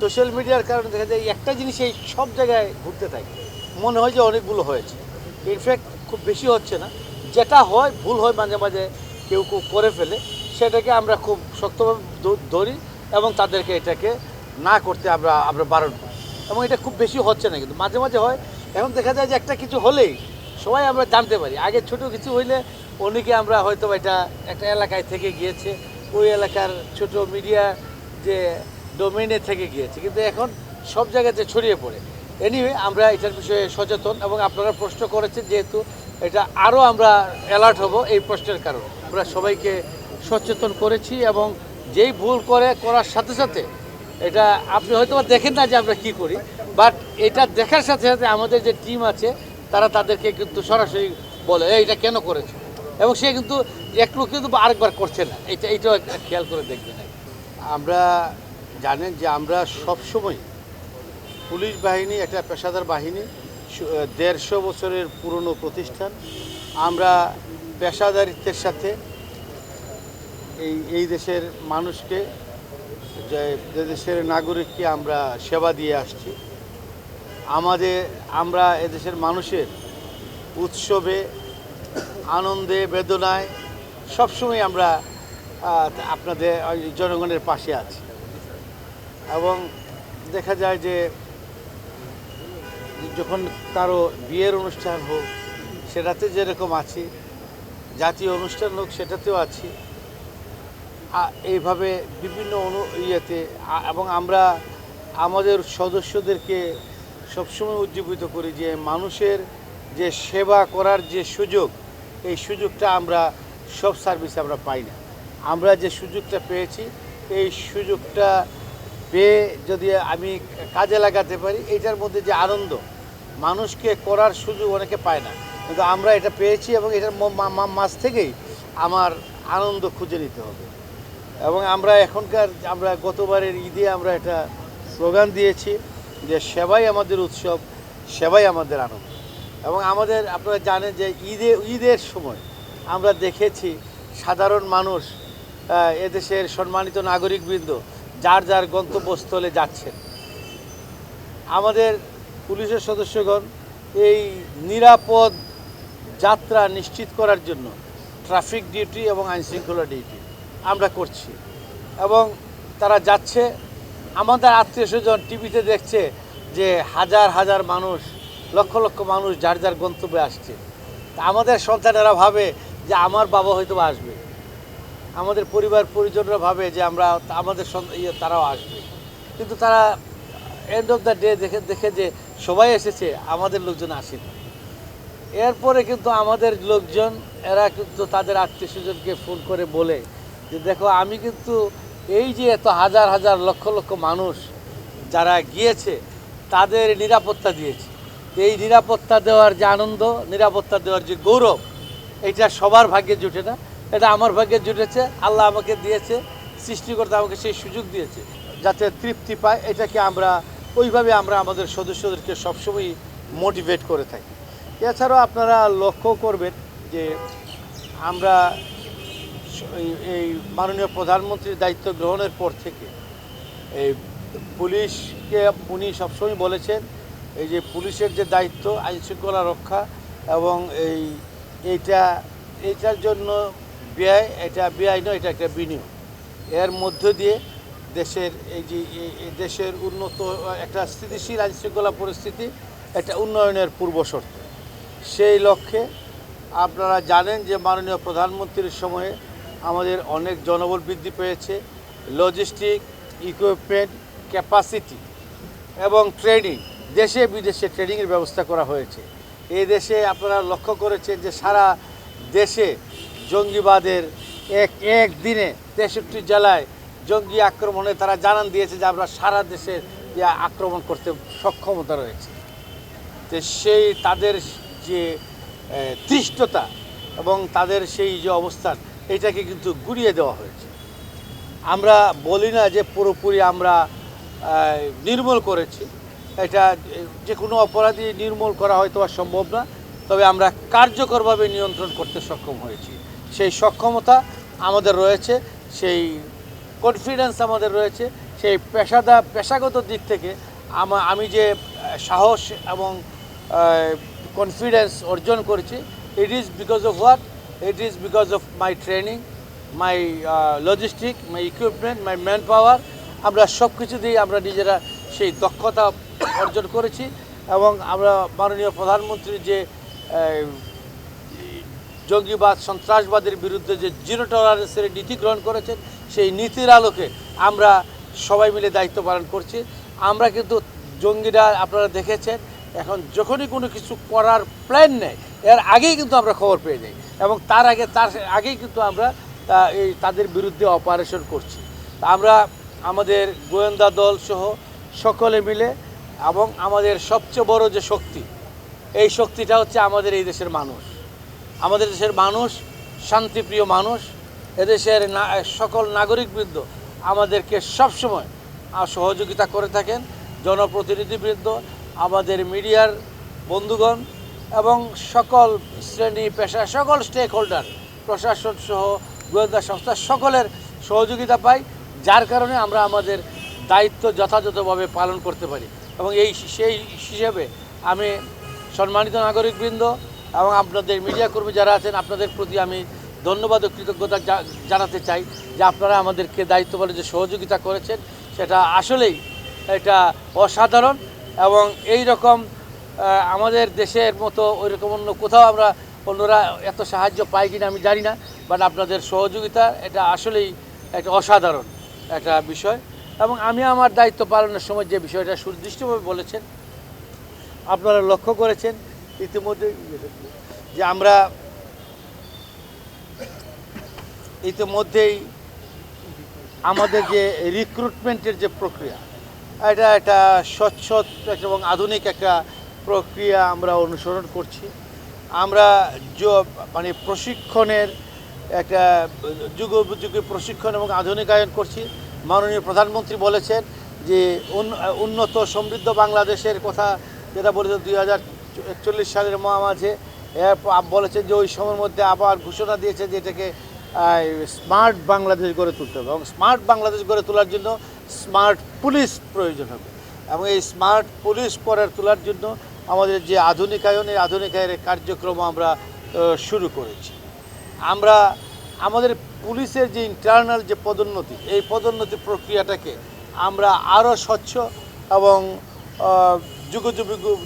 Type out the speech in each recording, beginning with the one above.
Social মিডিয়ার কারণে দেখা যায় একটা জিনিস এই সব জায়গায় ঘুরতে থাকে। মনে হয় যে অনেকগুলো হয়েছে। ইনফ্যাক্ট খুব বেশি হচ্ছে না। যেটা হয়, ভুল হয় মাঝে মাঝে কেউ কেউ করে ফেলে। সেটাকে আমরা খুব শক্তভাবে ধরি এবং তাদেরকে এটাকে না করতে আমরা আমরা বারণ করি। এবং এটা খুব বেশি হচ্ছে না কিন্তু মাঝে মাঝে হয়। এখন দেখা যায় যে একটা কিছু হলেই সবাই আমরা জানতে পারি। আগে ছোট কিছু হইলে অনেকে আমরা হয়তো এটা একটা এলাকায় থেকে গিয়েছে। ওই এলাকার ছোট মিডিয়া যে ডোমেইনে থেকে গিয়েছে। কিন্তু এখন সব জায়গাতে ছড়িয়ে পড়ে। এনিওয়ে আমরা এটার বিষয়ে সচেতন এবং আপনারা প্রশ্ন করেছেন যেহেতু এটা আরও আমরা অ্যালার্ট হব এই প্রশ্নের কারণে। আমরা সবাইকে সচেতন করেছি এবং যেই ভুল করে, করার সাথে সাথে এটা আপনি হয়তো দেখেন না যে আমরা কি করি। বাট এটা দেখার সাথে সাথে আমাদের যে টিম আছে তারা তাদেরকে কিন্তু সরাসরি বলে এইটা কেন করেছে? এবং সে কিন্তু একটু কিন্তু আরেকবার করছে না। এটা এইটাও একটা খেয়াল করে দেখবেন। আমরা জানেন যে আমরা সবসময় পুলিশ বাহিনী, একটা পেশাদার বাহিনী দেড়শো বছরের পুরনো প্রতিষ্ঠান। আমরা পেশাদারিত্বের সাথে এই এই দেশের মানুষকে যে দেশের নাগরিককে আমরা সেবা দিয়ে আসছি। আমাদের, আমরা এদেশের মানুষের উৎসবে, আনন্দে, বেদনায় সবসময় আমরা আপনাদের জনগণের পাশে আছি। এবং দেখা যায় যে, যখন কারও বিয়ের অনুষ্ঠান হোক, সেটাতে যেরকম আছি, জাতীয় অনুষ্ঠান হোক, সেটাতেও আছি। এইভাবে বিভিন্ন অনু, ইয়েতে এবং আমরা আমাদের সদস্যদেরকে সবসময় উজ্জীবিত করি যে মানুষের যে সেবা করার যে সুযোগ, এই সুযোগটা আমরা সব সার্ভিসে আমরা পাই না। আমরা যে সুযোগটা পেয়েছি, এই সুযোগটা পেয়ে যদি আমি কাজে লাগাতে পারি, এটার মধ্যে যে আনন্দ, মানুষকে করার সুযোগ অনেকে পায় না। কিন্তু আমরা এটা পেয়েছি এবং এটার ম- মা- মা- মাঝ থেকেই আমার আনন্দ খুঁজে নিতে হবে। এবং আমরা এখনকার, আমরা গতবারের ঈদে আমরা এটা স্লোগান দিয়েছি। যে সেবাই আমাদের উৎসব, সেবাই আমাদের আনন্দ। এবং আমাদের আপনারা জানেন যে ঈদে, ঈদের সময় আমরা দেখেছি সাধারণ মানুষ এদেশের সম্মানিত নাগরিকবৃন্দ যার যার গন্তব্যস্থলে যাচ্ছেন। আমাদের পুলিশের সদস্যগণ এই নিরাপদ যাত্রা নিশ্চিত করার জন্য ট্রাফিক ডিউটি এবং আইনশৃঙ্খলা ডিউটি আমরা করছি। এবং তারা যাচ্ছে আমাদের আত্মীয় স্বজন টিভিতে দেখছে যে হাজার হাজার মানুষ, লক্ষ লক্ষ মানুষ যার যার গন্তব্যে আসছে। আমাদের সন্তানেরা ভাবে যে আমার বাবা হয়তো আসবে। আমাদের পরিবার পরিজনরা ভাবে যে আমরা, আমাদের ইয়ে তারাও আসবে। কিন্তু তারা এন্ড অফ দ্য ডে দেখে দেখে যে সবাই এসেছে, আমাদের লোকজন আসেনি। এরপরে কিন্তু আমাদের লোকজন, এরা কিন্তু তাদের আত্মীয় স্বজনকে ফোন করে বলে যে, দেখো, আমি কিন্তু এই যে এত হাজার হাজার লক্ষ লক্ষ মানুষ যারা গিয়েছে, তাদের নিরাপত্তা দিয়েছে। এই নিরাপত্তা দেওয়ার যে আনন্দ, নিরাপত্তা দেওয়ার যে গৌরব, এটা সবার ভাগ্যে জুটে না। এটা আমার ভাগ্যে জুটেছে, আল্লাহ আমাকে দিয়েছে, সৃষ্টিকর্তা আমাকে সেই সুযোগ দিয়েছে যাতে তৃপ্তি পায়। এটাকে আমরা, ওইভাবে আমরা আমাদের সদস্যদেরকে সবসময় মোটিভেট করে থাকি। এছাড়াও আপনারা লক্ষ্য করবেন যে আমরা এই- মাননীয় প্রধানমন্ত্রীর দায়িত্ব গ্রহণের পর থেকে এই পুলিশকে উনি সবসময় বলেছেন, এই যে পুলিশের যে দায়িত্ব, আইন শৃঙ্খলা রক্ষা এবং এই এইটা এইটার জন্য ব্যয়, এটা ব্যয় নয়, এটা একটা বিনিয়োগ। এর মধ্য দিয়ে দেশের এই যে দেশের উন্নত, একটা স্থিতিশীল আইন শৃঙ্খলা পরিস্থিতি, একটা উন্নয়নের পূর্বশর্ত সেই লক্ষ্যে আপনারা জানেন যে মাননীয় প্রধানমন্ত্রীর সময়ে আমাদের অনেক জনবল বৃদ্ধি পেয়েছে লজিস্টিক ইকুইপমেন্ট ক্যাপাসিটি এবং ট্রেনিং দেশে বিদেশে ট্রেনিংয়ের ব্যবস্থা করা হয়েছে। এই দেশে আপনারা লক্ষ্য করেছেন যে সারা দেশে জঙ্গিবাদের এক এক দিনে তেষট্টি জেলায় জঙ্গি আক্রমণে তারা জানান দিয়েছে যে আমরা সারা দেশে আক্রমণ করতে সক্ষমতা রয়েছে। তো সেই তাদের যে তৃষ্টতা এবং তাদের সেই যে অবস্থান এটাকে কিন্তু গুড়িয়ে দেওয়া হয়েছে। আমরা বলি না যে পুরোপুরি আমরা নির্মূল করেছি। এটা যে কোনো অপরাধী নির্মূল করা হয়তো আর সম্ভব না, তবে আমরা কার্যকরভাবে নিয়ন্ত্রণ করতে সক্ষম হয়েছি। সেই সক্ষমতা আমাদের রয়েছে, সেই কনফিডেন্স আমাদের রয়েছে, সেই পেশাদা, পেশাগত দিক থেকে আমা যে সাহস এবং কনফিডেন্স অর্জন করেছি it is because of what it is because of my training my logistic my equipment my manpower আমরা সব কিছু দিয়ে আমরা নিজেরা সেই দক্ষতা অর্জন করেছি এবং আমরা মাননীয় প্রধানমন্ত্রীর যে জঙ্গিবাদ, সন্ত্রাসবাদের বিরুদ্ধে যে জিরো টলারেন্সের নীতি গ্রহণ করেছেন, সেই নীতির আলোকে আমরা সবাই মিলে দায়িত্ব পালন করছি। আমরা কিন্তু জঙ্গিরা আপনারা দেখেছেন, এখন যখনই কোনো কিছু করার প্ল্যান নেয়, এর আগেই কিন্তু আমরা খবর পেয়ে যাই। এবং তার আগে, তার আগেই কিন্তু আমরা এই তাদের বিরুদ্ধে অপারেশন করছি। আমরা আমাদের গোয়েন্দা দল সহ সকলে মিলে এবং আমাদের সবচেয়ে বড় যে শক্তি, এই শক্তিটা হচ্ছে আমাদের এই দেশের মানুষ। আমাদের দেশের মানুষ, শান্তিপ্রিয় মানুষ, এদেশের সকল নাগরিকবৃন্দ আমাদেরকে সবসময় সহযোগিতা করে থাকেন। জনপ্রতিনিধিবৃন্দ, আমাদের মিডিয়ার বন্ধুগণ এবং সকল শ্রেণি পেশা সকল স্টেক হোল্ডার প্রশাসন সহ গোয়েন্দা সংস্থা সকলের সহযোগিতা পাই, যার কারণে আমরা আমাদের দায়িত্ব যথাযথভাবে পালন করতে পারি। এবং এই সেই হিসেবে আমি সম্মানিত নাগরিকবৃন্দ এবং আপনাদের মিডিয়া কর্মী যারা আছেন, আপনাদের প্রতি আমি ধন্যবাদ ও কৃতজ্ঞতা জানাতে চাই যে আপনারা আমাদেরকে দায়িত্ব বলে যে সহযোগিতা করেছেন, সেটা আসলেই এটা অসাধারণ এবং এই রকম আমাদের দেশের মতো ওই রকম অন্য কোথাও আমরা অন্যরা এত সাহায্য পাই কিনা আমি জানি না বাট আপনাদের সহযোগিতা এটা আসলেই একটা অসাধারণ একটা বিষয়। এবং আমি আমার দায়িত্ব পালনের সময় যে বিষয়টা সুনির্দিষ্টভাবে বলেছেন, আপনারা লক্ষ্য করেছেন ইতিমধ্যে যে আমরা ইতিমধ্যেই আমাদের যে রিক্রুটমেন্টের যে প্রক্রিয়া, এটা একটা স্বচ্ছ এবং আধুনিক একটা প্রক্রিয়া আমরা অনুসরণ করছি। আমরা মানে প্রশিক্ষণের একটা যুগোপযোগী প্রশিক্ষণ এবং আধুনিকায়ন করছি। মাননীয় প্রধানমন্ত্রী বলেছেন যে, উন- উন্নত সমৃদ্ধ বাংলাদেশের কথা যেটা বলেছে দুই হাজার একচল্লিশ সালের মাঝে বলেছেন যে, ওই সময়ের মধ্যে আবার ঘোষণা দিয়েছে যে, এটাকে স্মার্ট বাংলাদেশ গড়ে তুলতে হবে এবং স্মার্ট বাংলাদেশ গড়ে তোলার জন্য স্মার্ট পুলিশ প্রয়োজন হবে। এবং এই স্মার্ট পুলিশ পরের তোলার জন্য আমাদের যে আধুনিকায়ন এই আধুনিকায়নের কার্যক্রম আমরা শুরু করেছি। আমরা, আমাদের পুলিশের যে ইন্টারনাল যে পদোন্নতি, এই পদোন্নতি প্রক্রিয়াটাকে আমরা আরও স্বচ্ছ এবং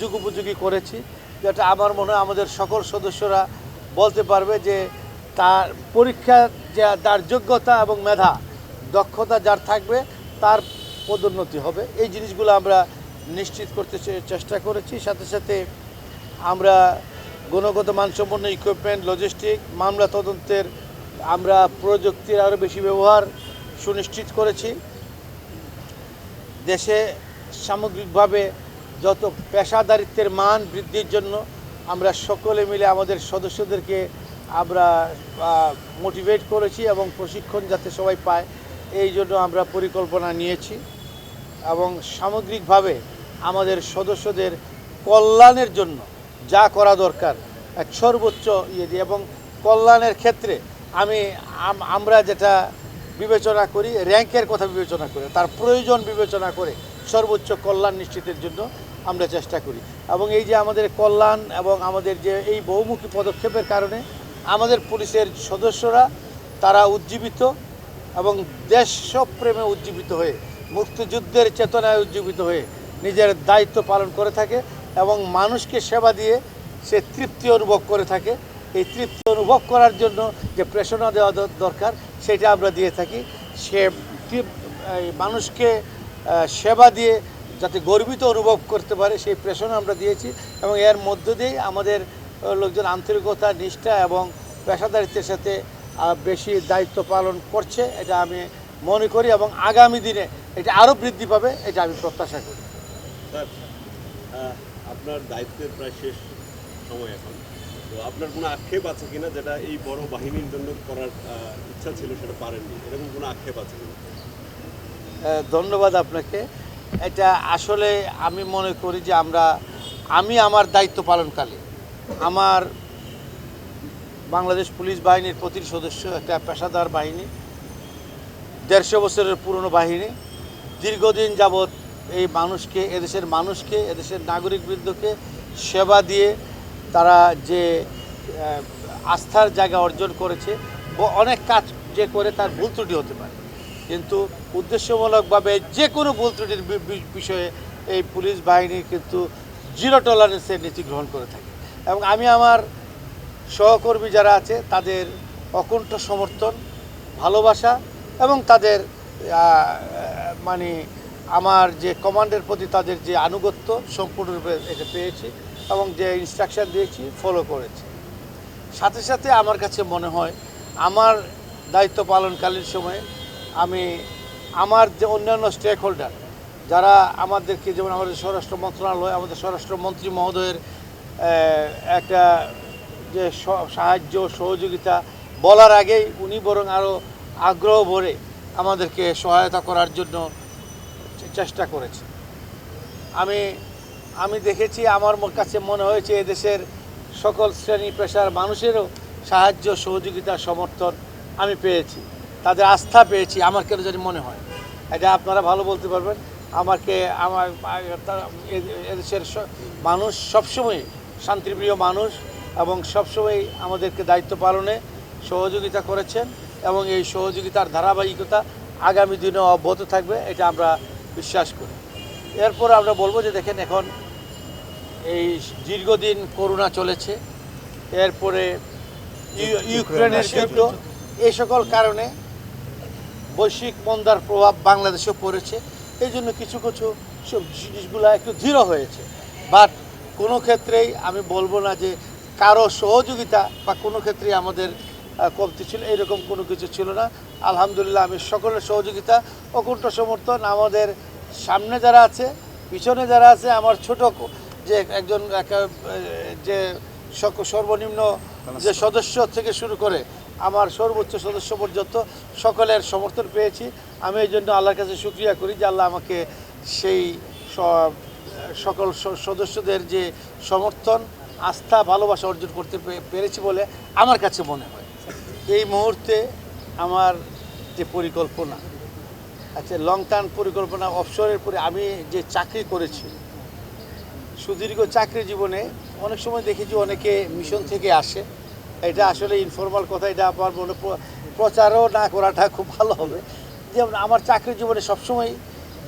যুগোপযোগী করেছি। যেটা আমার মনে হয় আমাদের সকল সদস্যরা বলতে পারবে যে তার পরীক্ষা যে, তার যোগ্যতা এবং মেধা, দক্ষতা যার থাকবে, তার পদোন্নতি হবে। এই জিনিসগুলো আমরা নিশ্চিত করতে চেষ্টা করেছি। সাথে সাথে আমরা গুণগত মানসম্পন্ন ইকুইপমেন্ট লজিস্টিক মামলা তদন্তের আমরা প্রযুক্তির আরও বেশি ব্যবহার সুনিশ্চিত করেছি। দেশে সামগ্রিকভাবে যত পেশাদারিত্বের মান বৃদ্ধির জন্য আমরা সকলে মিলে আমাদের সদস্যদেরকে আমরা মোটিভেট করেছি এবং প্রশিক্ষণ যাতে সবাই পায়, এই জন্য আমরা পরিকল্পনা নিয়েছি। এবং সামগ্রিকভাবে আমাদের সদস্যদের কল্যাণের জন্য যা করা দরকার, এক সর্বোচ্চ ইয়ে দিয়ে। এবং কল্যাণের ক্ষেত্রে আমি আমরা যেটা বিবেচনা করি, র্যাঙ্কের কথা বিবেচনা করে, তার প্রয়োজন বিবেচনা করে সর্বোচ্চ কল্যাণ নিশ্চিতের জন্য আমরা চেষ্টা করি। এবং এই যে আমাদের কল্যাণ এবং আমাদের যে এই বহুমুখী পদক্ষেপের কারণে আমাদের পুলিশের সদস্যরা, তারা উজ্জীবিত এবং দেশপ্রেমে উজ্জীবিত হয়ে, মুক্তিযুদ্ধের চেতনায় উজ্জীবিত হয়ে নিজের দায়িত্ব পালন করে থাকে এবং মানুষকে সেবা দিয়ে সে তৃপ্তি অনুভব করে থাকে। এই তৃপ্তি অনুভব করার জন্য যে প্রেরণা দেওয়া দরকার, সেটা আমরা দিয়ে থাকি। সে মানুষকে সেবা দিয়ে যাতে গর্বিত অনুভব করতে পারে, সেই প্রেরণা আমরা দিয়েছি এবং এর মধ্য দিয়েই আমাদের লোকজন আন্তরিকতা, নিষ্ঠা এবং পেশাদারিত্বের সাথে বেশি দায়িত্ব পালন করছে, এটা আমি মনে করি এবং আগামী দিনে এটা আরও বৃদ্ধি পাবে, এটা আমি প্রত্যাশা করি। স্যার আপনার দায়িত্বের প্রায় শেষ সময় এখন। তো আপনার কোনো আক্ষেপ আছে কিনা যেটা এই বড় বাহিনীর জন্য করার ইচ্ছা ছিল সেটা পারেননি? এরকম কোনো আক্ষেপ আছে কিনা? ধন্যবাদ আপনাকে। এটা আসলে আমি মনে করি যে আমরা, আমি আমার দায়িত্ব পালনকালে আমার বাংলাদেশ পুলিশ বাহিনীর প্রতিটি সদস্য একটা পেশাদার বাহিনী, দেড়শো বছরের পুরনো বাহিনী, দীর্ঘদিন যাবৎ এই মানুষকে, এদেশের মানুষকে, এদেশের নাগরিকবৃন্দকে সেবা দিয়ে তারা যে আস্থার জায়গা অর্জন করেছে অনেক কাজ যে করে তার ভুল ত্রুটি হতে পারে। কিন্তু উদ্দেশ্যমূলকভাবে যে কোনো ভুল ত্রুটির বিষয়ে এই পুলিশ বাহিনী কিন্তু জিরো টলারেন্সের নীতি গ্রহণ করে থাকে। এবং আমি আমার সহকর্মী যারা আছে, তাদের অকুণ্ঠ সমর্থন, ভালোবাসা এবং তাদের মানে আমার যে কমান্ডের প্রতি তাদের যে আনুগত্য সম্পূর্ণরূপে এটা পেয়েছি এবং যে ইনস্ট্রাকশন দিয়েছি ফলো করেছি। সাথে সাথে আমার কাছে মনে হয়, আমার দায়িত্ব পালনকালীন সময়ে আমি আমার যে অন্যান্য স্টেক হোল্ডার যারা আমাদেরকে যেমন আমাদের স্বরাষ্ট্র মন্ত্রণালয়, আমাদের স্বরাষ্ট্রমন্ত্রী মহোদয়ের একটা যে সাহায্য, সহযোগিতা বলার আগেই উনি বরং আরও আগ্রহ ভরে আমাদেরকে সহায়তা করার জন্য চেষ্টা করেছে। আমি আমি দেখেছি, আমার কাছে মনে হয়েছে এদেশের সকল শ্রেণি পেশার মানুষেরও সাহায্য, সহযোগিতা, সমর্থন আমি পেয়েছি। তাদের আস্থা পেয়েছি, আমার কেন জানি মনে হয়। এটা আপনারা ভালো বলতে পারবেন। আমাকে, আমার এদেশের মানুষ সবসময় শান্তিপ্রিয় মানুষ এবং সবসময় আমাদেরকে দায়িত্ব পালনে সহযোগিতা করেছেন এবং এই সহযোগিতার ধারাবাহিকতা আগামী দিনেও অব্যাহত থাকবে, এটা আমরা বিশ্বাস করি। এরপর আমরা বলব যে দেখেন এখন এই দীর্ঘদিন করোনা চলেছে এরপরে ইউ- ইউক্রেনের যুদ্ধ। এই সকল কারণে বৈশ্বিক মন্দার প্রভাব বাংলাদেশেও পড়েছে। এই জন্য কিছু কিছু সব জিনিসগুলো একটু ধীর হয়েছে। বাট কোনো ক্ষেত্রেই আমি বলব না যে কারও সহযোগিতা বা কোনো ক্ষেত্রেই আমাদের কমতি ছিল এরকম কোনো কিছু ছিল না। আলহামদুলিল্লাহ আমি সকলের সহযোগিতা অকুণ্ঠ সমর্থন আমাদের সামনে যারা আছে পিছনে যারা আছে আমার ছোট যে একজন যে সর্বনিম্ন যে সদস্য থেকে শুরু করে আমার সর্বোচ্চ সদস্য পর্যন্ত সকলের সমর্থন পেয়েছি। আমি এই জন্য আল্লাহর কাছে শুক্রিয়া করি যে আল্লাহ আমাকে সেই সকল সদস্যদের যে সমর্থন আস্থা ভালোবাসা অর্জন করতে পেরেছি বলে আমার কাছে মনে হয়। এই মুহূর্তে আমার যে পরিকল্পনা আচ্ছা লং টার্ম পরিকল্পনা অবসরের পরে আমি যে চাকরি করেছি, সুদীর্ঘ চাকরি জীবনে অনেক সময় দেখেছি অনেকে মিশন থেকে আসে। এটা আসলে ইনফর্মাল কথা, এটা আমার মনে প্রচারও না করাটা খুব ভালো হবে। যেমন আমার চাকরি জীবনে সবসময়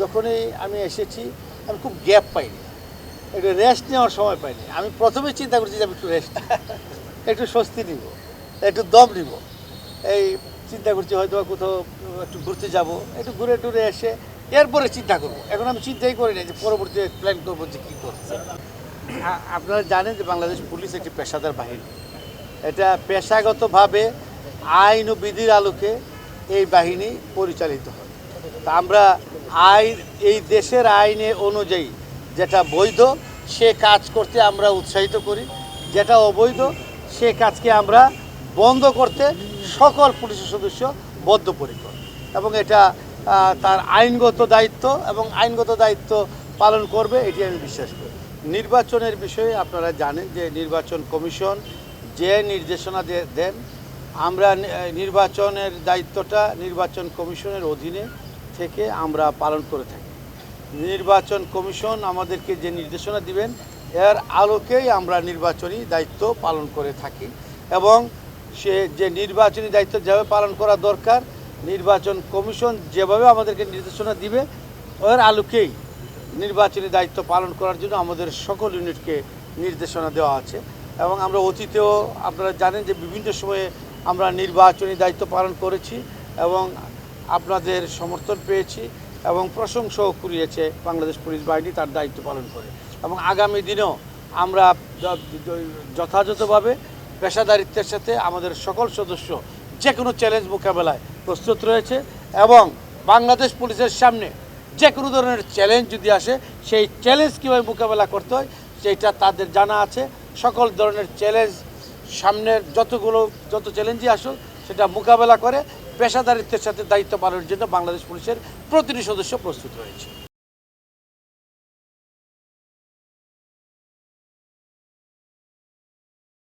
যখনই আমি এসেছি, আমি খুব গ্যাপ পাইনি। একটু রেস্ট নেওয়ার সময় পাইনি। আমি প্রথমেই চিন্তা করছি যে আমি একটু রেস্ট একটু স্বস্তি নিব। একটু দম নিব। এই চিন্তা করছি হয়তো কোথাও একটু ঘুরতে যাব। একটু ঘুরে টুরে এসে এরপরে চিন্তা করব। এখন আমি চিন্তাই করি না যে পরবর্তী প্ল্যান করব যে কী করতে আ- আপনারা জানেন যে বাংলাদেশ পুলিশ একটি পেশাদার বাহিনী। এটা পেশাগতভাবে আইন ও বিধির আলোকে এই বাহিনী পরিচালিত হয়। তা আমরা আইন, এই দেশের আইনে অনুযায়ী যেটা বৈধ, সে কাজ করতে আমরা উৎসাহিত করি। যেটা অবৈধ, সে কাজকে আমরা বন্ধ করতে সকল পুলিশের সদস্য বদ্ধপরিকর। এবং এটা তার আইনগত দায়িত্ব এবং আইনগত দায়িত্ব পালন করবে, এটি আমি বিশ্বাস করি। নির্বাচনের বিষয়ে আপনারা জানেন যে নির্বাচন কমিশন যে নির্দেশনা দেন, আমরা নির্বাচনের দায়িত্বটা নির্বাচন কমিশনের অধীনে থেকে আমরা পালন করে থাকি। নির্বাচন কমিশন আমাদেরকে যে নির্দেশনা দিবেন, এর আলোকেই আমরা নির্বাচনী দায়িত্ব পালন করে থাকি এবং সে যে নির্বাচনী দায়িত্ব যেভাবে পালন করা দরকার, নির্বাচন কমিশন যেভাবে আমাদেরকে নির্দেশনা দিবে, ওর আলোকেই নির্বাচনী দায়িত্ব পালন করার জন্য আমাদের সকল ইউনিটকে নির্দেশনা দেওয়া আছে। এবং আমরা অতীতেও আপনারা জানেন যে বিভিন্ন সময়ে আমরা নির্বাচনী দায়িত্ব পালন করেছি এবং আপনাদের সমর্থন পেয়েছি এবং প্রশংসাও কুড়িয়েছে বাংলাদেশ পুলিশ বাহিনী তার দায়িত্ব পালন করে। এবং আগামী দিনেও আমরা যথাযথভাবে পেশাদারিত্বের সাথে আমাদের সকল সদস্য যে কোনো চ্যালেঞ্জ মোকাবেলায় প্রস্তুত রয়েছে এবং বাংলাদেশ পুলিশের সামনে যে কোনো ধরনের চ্যালেঞ্জ যদি আসে, সেই চ্যালেঞ্জ কীভাবে মোকাবেলা করতে হয়, সেইটা তাদের জানা আছে। সকল ধরনের চ্যালেঞ্জ সামনের যতগুলো, যত চ্যালেঞ্জই আসুক, সেটা মোকাবেলা করে। পেশাদারিত্বের সাথে দায়িত্ব পালনের জন্য বাংলাদেশ পুলিশের প্রতিটি সদস্য প্রস্তুত রয়েছে।